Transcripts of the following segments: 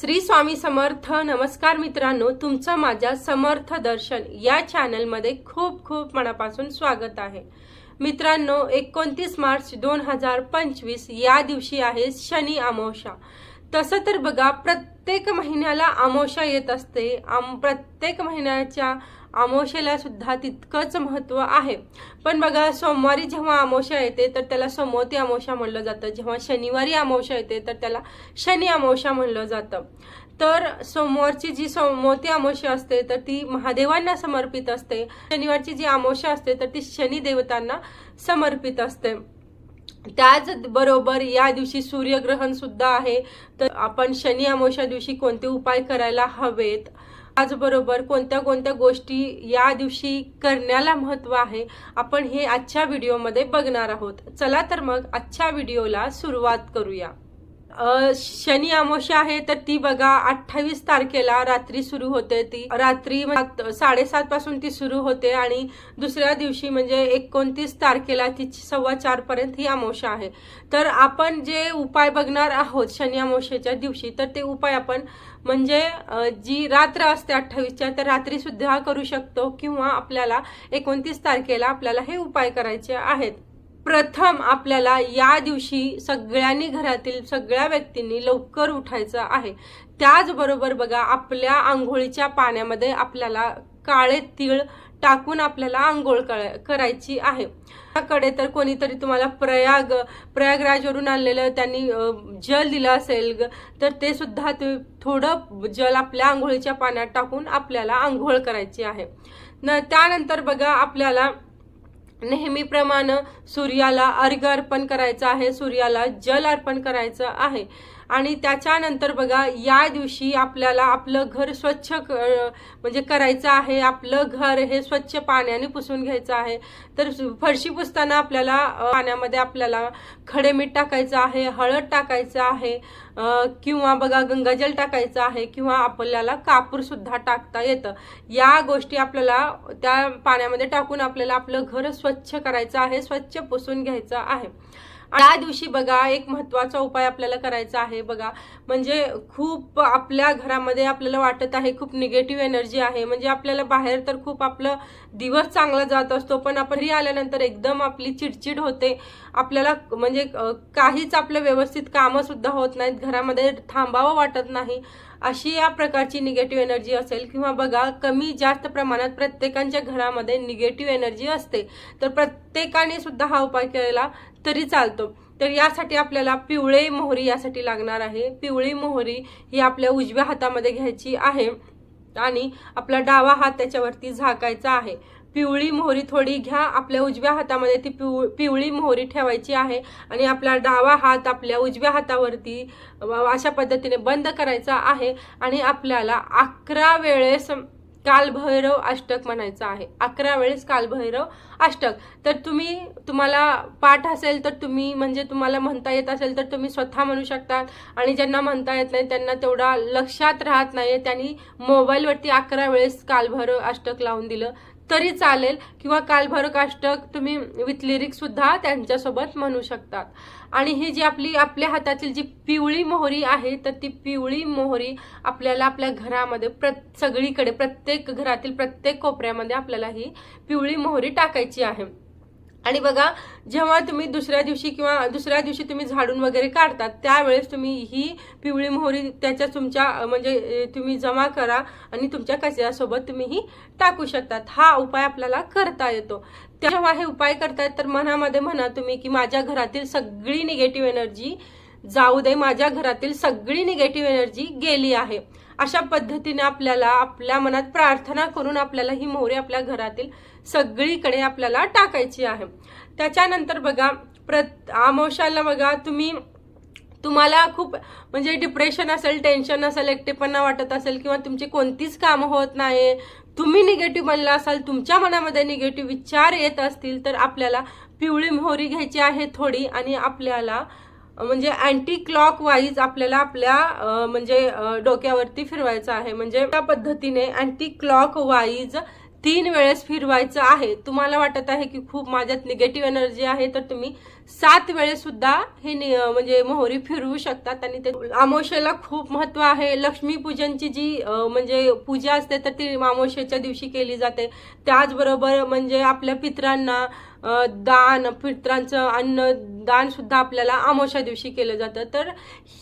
श्री स्वामी समर्थ नमस्कार मित्रांनो तुमचं माझ्या समर्थ दर्शन या चॅनलमध्ये खूप खूप मनापासून स्वागत आहे. मित्रांनो एकोणतीस मार्च दोन हजार पंचवीस या दिवशी आहे शनी अमावस्या. तसं तर बघा प्रत्येक महिन्याला आमोशा येत असते. आम प्रत्येक महिन्याच्या आमोशेला सुद्धा तितकंच महत्त्व आहे. पण बघा सोमवारी जेव्हा आमोशा येते तर त्याला सोमवती आमोशा म्हणलं जातं. जेव्हा शनिवारी आमोशा येते तर त्याला शनी आमोशा म्हणलं जातं. तर सोमवारची जी सोमवती आमोशा असते तर ती महादेवांना समर्पित असते. शनिवारची जी आमोशा असते तर ती शनी देवतांना समर्पित असते. त्याच बरोबर या दिवशी सूर्यग्रहण सुद्धा आहे. तर आपण शनी अमावस्या दिवशी कोणते उपाय करायला हवेत? त्याचबरोबर कोणत्या कोणत्या गोष्टी या दिवशी करण्याला महत्त्व आहे? आपण हे आजच्या व्हिडिओमध्ये बघणार आहोत. चला तर मग आजच्या व्हिडिओला सुरुवात करूया. शनी अमावस्या आहे तर ती बघा अठ्ठावीस तारखेला रात्री सुरू होते ती. रात्री म्हणजे साडेसात पासून ती सुरू होते आणि दुसऱ्या दिवशी म्हणजे एकोणतीस तारखेला ती सव्वा चार पर्यंत ही अमावस्या आहे. तर आपण जे उपाय बघणार आहोत शनी अमावस्येच्या दिवशी तर ते उपाय आपण म्हणजे जी रात्र असते अठ्ठावीसच्या तर रात्री सुद्धा करू शकतो किंवा आपल्याला एकोणतीस तारखेला आपल्याला हे उपाय करायचे आहेत. प्रथम आपल्याला या दिवशी सगळ्यांनी घरातील सगळ्या व्यक्तींनी लवकर उठायचं आहे. त्याचबरोबर बघा आपल्या आंघोळीच्या पाण्यामध्ये आपल्याला काळे तीळ टाकून आपल्याला आंघोळ करायची आहे. कडे तर कोणीतरी तुम्हाला प्रयाग प्रयागराजवरून आणलेलं त्यांनी जल दिलं असेल तर ते सुद्धा ते थोडं जल आपल्या आंघोळीच्या पाण्यात टाकून आपल्याला आंघोळ करायची आहे. न त्यानंतर बघा आपल्याला नेहमीप्रमाणे सूर्याला अर्घ्य अर्पण करायचं आहे सूर्याला जल अर्पण करायचं आहे. आणि त्याच्यानंतर बघा या दिवशी आपल्याला आपलं घर स्वच्छ क- म्हणजे करायचं आहे. आपलं घर हे स्वच्छ पाण्याने पुसून घ्यायचं आहे. तर फरशी पुसताना आपल्याला पाण्यामध्ये आपल्याला खडे मीठ टाकायचं आहे हळद टाकायचं आहे किंवा बघा गंगाजल टाकायचं आहे किंवा आपल्याला कापूरसुद्धा टाकता येतं. या गोष्टी आपल्याला त्या पाण्यामध्ये टाकून आपल्याला आपलं घर स्वच्छ करायचं आहे स्वच्छ पुसून घ्यायचं आहे. त्या दिवशी बघा एक महत्त्वाचा उपाय आपल्याला करायचा आहे बघा. म्हणजे खूप आपल्या घरामध्ये आपल्याला वाटत आहे खूप निगेटिव्ह एनर्जी आहे. म्हणजे आपल्याला बाहेर तर खूप आपलं दिवस चांगला जात असतो पण आपण घरी आल्यानंतर एकदम आपली चिडचिड होते. आपल्याला म्हणजे काहीच आपलं व्यवस्थित कामं सुद्धा होत नाहीत. घरामध्ये थांबावं वाटत नाही. अशी या प्रकारची निगेटिव्ह एनर्जी असेल किंवा बघा कमी जास्त प्रमाणात प्रत्येकांच्या घरामध्ये निगेटिव्ह एनर्जी असते. तर प्रत्येकाने सुद्धा हा उपाय केला तरी चालतो. तर यासाठी आपल्याला पिवळे मोहरी यासाठी लागणार आहे. पिवळी मोहरी ही आपल्या उजव्या हातामध्ये घ्यायची आहे आणि आपला डावा हात त्याच्यावरती झाकायचा आहे. पिवळी मोहरी थोडी घ्या. आपल्या उजव्या हातामध्ये ती पिव पिवळी मोहरी ठेवायची आहे. आणि आपला डावा हात आपल्या उजव्या हातावरती अशा पद्धतीने बंद करायचा आहे. आणि आपल्याला अकरा वेळेस कालभैरव अष्टक म्हणायचं आहे. अकरा वेळेस कालभैरव अष्टक. तर तुम्ही तुम्हाला पाठ असेल तर तुम्ही म्हणजे तुम्हाला म्हणता येत असेल तर तुम्ही स्वतः म्हणू शकता आणि ज्यांना म्हणता येत नाही त्यांना तेवढा लक्षात राहत नाही. त्यांनी मोबाईलवरती अकरा वेळेस कालभैरव अष्टक लावून दिलं. तरी चालेल किंवा कालभर काष्टक तुम्ही विथ लिरिक्ससुद्धा त्यांच्यासोबत म्हणू शकतात. आणि ही जी आपली आपल्या हातातील जी पिवळी मोहरी आहे तर ती पिवळी मोहरी आपल्याला आपल्या घरामध्ये प्र सगळीकडे प्रत्येक घरातील प्रत्येक कोपऱ्यामध्ये आपल्याला ही पिवळी मोहरी टाकायची आहे. आणि बघा जेव्हा तुम्ही दुसऱ्या दिवशी किंवा दुसऱ्या दिवशी तुम्ही झाडून वगैरे काढतात त्यावेळेस तुम्ही ही पिवळी मोहरी त्याच्या तुमच्या म्हणजे तुम्ही जमा करा आणि तुमच्या कचऱ्यासोबत तुम्ही ही टाकू शकतात. हा उपाय आपल्याला करता येतो. तेव्हा हे उपाय करतायत तर मनामध्ये म्हणा तुम्ही की माझ्या घरातील सगळी निगेटिव्ह एनर्जी जाऊ दे माझ्या घरातील सगळी निगेटिव्ह एनर्जी गेली आहे. अशा पद्धतीने आपल्याला आपल्या मनात प्रार्थना करून आपल्याला ही मोहरी आपल्या घरातील सगळीकडे आपल्याला टाकायची आहे. त्याच्यानंतर बघा प्रत आमोशाला बघा तुम्ही तुम्हाला खूप म्हणजे डिप्रेशन असेल टेन्शन असेल एकटेपणा वाटत असेल किंवा तुमची कोणतीच कामं होत नाही तुम्ही निगेटिव्ह बनला असाल तुमच्या मनामध्ये निगेटिव्ह विचार येत असतील तर आपल्याला पिवळी मोहरी घ्यायची आहे थोडी आणि आपल्याला म्हणजे अँटी क्लॉक वाईज आपल्याला आपल्या म्हणजे डोक्यावरती फिरवायचं आहे. म्हणजे त्या पद्धतीने अँटी क्लॉक वाईज तीन वेळेस फिरवायचं आहे. तुम्हाला वाटत आहे की खूप माझ्यात निगेटिव्ह एनर्जी आहे तर तुम्ही सात वेळेस सुद्धा हे नि- म्हणजे मोहरी फिरवू शकतात आणि ते अमावश्याला खूप महत्त्व आहे. लक्ष्मी पूजनची जी म्हणजे पूजा असते तर ती अमावस्येच्या दिवशी केली जाते. त्याचबरोबर म्हणजे आपल्या पित्रांना दान पित्रांचं अन्न दान सुद्धा आपल्याला अमावस्या दिवशी केलं जातं. तर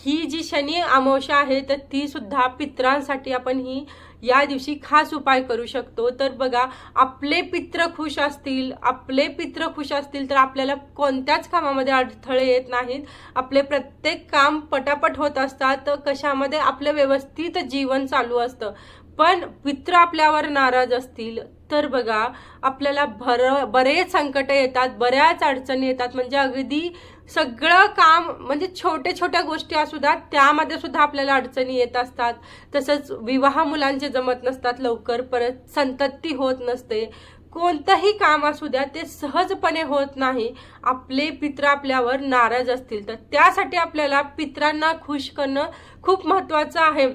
ही जी शनी अमावस्या आहे तर ती सुद्धा पित्रांसाठी आपण ही या दिवशी खास उपाय करू शकतो. तर बघा आपले पित्र खुश असतील आपले पित्र खुश असतील तर आपल्याला कोणत्याच कामामध्ये अडथळे येत नाहीत. आपले प्रत्येक काम पटापट होत असतात कशामध्ये आपलं व्यवस्थित जीवन चालू असतं. पण पित्र आपल्यावर नाराज असतील तर बघा आपल्याला भर बरेच संकट येतात बऱ्याच अडचणी येतात. म्हणजे अगदी सगळं काम म्हणजे छोट्या छोट्या गोष्टी असू द्या त्यामध्ये सुद्धा आपल्याला अडचणी येत असतात. तसंच विवाह मुलांचे जमत नसतात लवकर परत संतती होत नसते. कोणतंही काम असू द्या ते सहजपणे होत नाही. आपले पित्र आपल्यावर नाराज असतील. तर त्यासाठी आपल्याला पित्रांना खुश करणं खूप महत्त्वाचं आहे.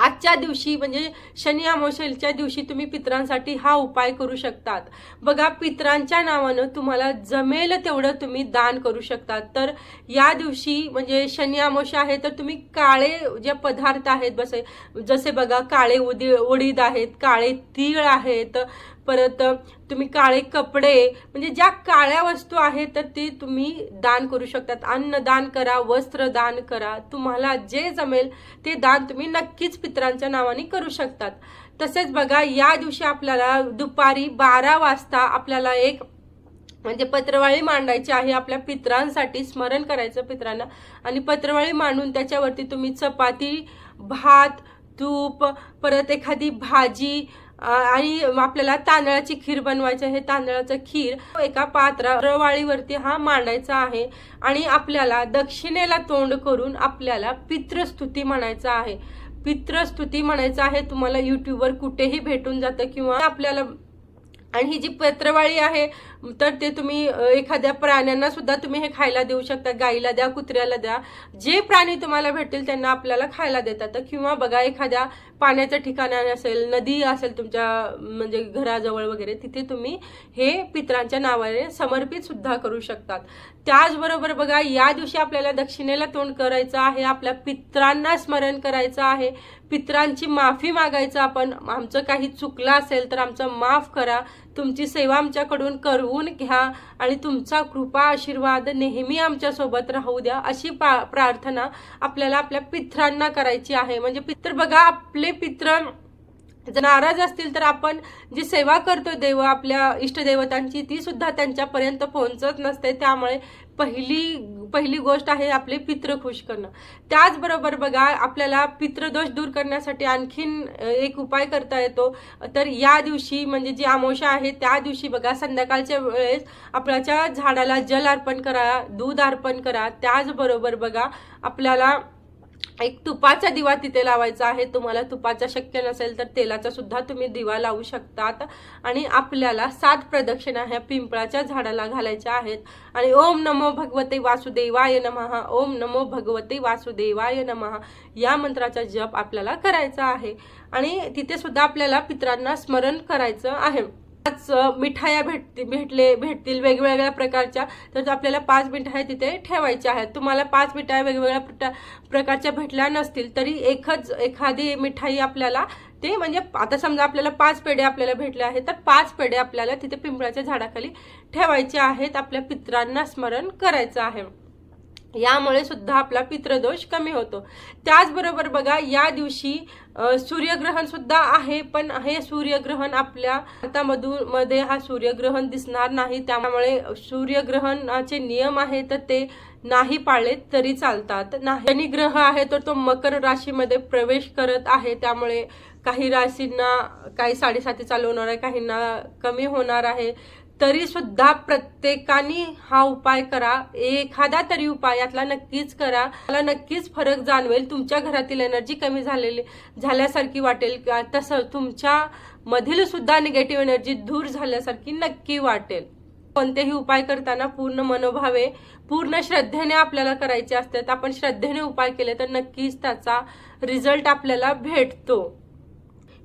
आजच्या दिवशी म्हणजे शनी अमावस्येच्या दिवशी तुम्ही पित्रांसाठी हा उपाय करू शकतात. बघा पित्रांच्या नावानं तुम्हाला जमेल तेवढं तुम्ही दान करू शकतात. तर या दिवशी म्हणजे शनी अमावस्या आहे तर तुम्ही काळे जे पदार्थ आहेत बसे जसे बघा काळे उदी उडीद आहेत काळे तीळ आहेत परत तुम्ही काळे कपडे म्हणजे ज्या काळ्या वस्तू आहेत तर ते तुम्ही दान करू शकतात. अन्न दान करा वस्त्र दान करा. तुम्हाला जे जमेल ते दान तुम्ही नक्कीच पित्रांच्या नावाने करू शकतात. तसेच बघा या दिवशी आपल्याला दुपारी बारा वाजता आपल्याला एक म्हणजे पत्रवाळी मांडायची आहे आपल्या पित्रांसाठी स्मरण करायचं पित्रांना. आणि पत्रवाळी मांडून त्याच्यावरती तुम्ही चपाती भात तूप परत एखादी भाजी आणि आपल्याला तांदळाची खीर बनवायची आहे. तांदळाचं खीर एका पात्रा रवाळीवरती हा मांडायचा आहे आणि आपल्याला दक्षिणेला तोंड करून आपल्याला पित्रस्तुती म्हणायचं आहे. पित्रस्तुती म्हणायचं आहे. तुम्हाला युट्यूबवर कुठेही भेटून जातं किंवा आपल्याला आणि ही जी पत्रवाळी आहे तर ते तुम्ही एखाद्या प्राण्यांना सुद्धा तुम्ही हे खायला देऊ शकता. गाईला द्या कुत्र्याला द्या. जे प्राणी तुम्हाला भेटतील त्यांना आपल्याला खायला देतात. किंवा बघा एखाद्या पाण्याच्या ठिकाणाने असेल नदी असेल तुमच्या म्हणजे घराजवळ वगैरे तिथे तुम्ही हे पित्रांच्या नावाने समर्पित सुद्धा करू शकतात. त्याचबरोबर बघा या दिवशी आपल्याला दक्षिणेला तोंड करायचं आहे आपल्या पित्रांना स्मरण करायचं आहे. पित्रांची माफी मागायचं आपण. आमचं काही चुकलं असेल तर आमचं माफ करा. तुमची सेवा आमच्याकडून करवून घ्या आणि तुमचा कृपा आशीर्वाद नेहमी आमच्यासोबत राहू द्या अशी पा- प्रार्थना आपल्याला आपल्या पित्रांना करायची आहे. म्हणजे पित्र बघा आपले पित्र जर नाराज असतील तर आपण जी सेवा करतो देव आपल्या इष्टदेवतांची ती सुद्धा त्यांच्यापर्यंत पोहोचत नसते. त्यामुळे पहिली पहिली गोष्ट आहे आपले पित्र खुश करणं. त्याचबरोबर बघा आपल्याला पित्रदोष दूर करण्यासाठी आणखीन एक उपाय करता येतो. तर या दिवशी म्हणजे जी अमावशा आहे त्या दिवशी बघा संध्याकाळच्या वेळेस आपल्याच्या झाडाला जल अर्पण करा दूध अर्पण करा. त्याचबरोबर बघा आपल्याला एक तुपाचा दिवा तिथे लावायचा आहे. तुम्हाला तुपाचा शक्य नसेल तर तेलाचा सुद्धा तुम्ही दिवा लावू शकतात. आणि आपल्याला सात प्रदक्षिणा ह्या पिंपळाच्या झाडाला घालायच्या आहेत. आणि ओम नमो भगवते वासुदेवाय नमः. ओम नमो भगवते वासुदेवाय नमः. या मंत्राचा जप आपल्याला करायचा आहे. आणि तिथे सुद्धा आपल्याला पित्रांना स्मरण करायचं आहे. मिठाया भेटतील भेटले भेटतील वेगवेगळ्या प्रकारच्या. तर आपल्याला पाच मिठाया तिथे ठेवायच्या आहेत. तुम्हाला पाच मिठाया वेगवेगळ्या प्रकारच्या भेटल्या नसतील तरी एकच एखादी मिठाई आपल्याला ते म्हणजे आता समजा आपल्याला पाच पेढे आपल्याला भेटले आहेत तर पाच पेढे आपल्याला तिथे पिंपळाच्या झाडाखाली ठेवायचे आहेत. आपल्या पित्रांना स्मरण करायचं आहे. यामुळे सुद्धा आपला पित्रदोष कमी होतो. त्याचबरोबर बघा या दिवशी सूर्यग्रहण सुद्धा आहे पण हे सूर्यग्रहण आपल्या भारतामधून मध्ये हा सूर्यग्रहण दिसणार नाही. त्यामुळे सूर्यग्रहणाचे नियम आहे तर ते नाही पाळले तरी चालतात. नाही ग्रह आहे तर तो मकर राशीमध्ये प्रवेश करत आहे. त्यामुळे काही राशींना काही साडेसाती चालू होणार आहे काहींना कमी होणार आहे. तरी सुद्धा प्रत्येकाने हा उपाय करा. एखादा तरी उपाय यातला नक्कीच करा. मला नक्कीच फरक जाणवेल. तुमच्या घरातील एनर्जी कमी झालेली झाल्यासारखी वाटेल तसं तुमच्या मधील सुद्धा निगेटिव्ह एनर्जी दूर झाल्यासारखी नक्की वाटेल. कोणतेही उपाय करताना पूर्ण मनोभावे पूर्ण श्रद्धेने आपल्याला करायचे असतात आपण श्रद्धेने उपाय केले तर नक्कीच त्याचा रिझल्ट आपल्याला भेटतो.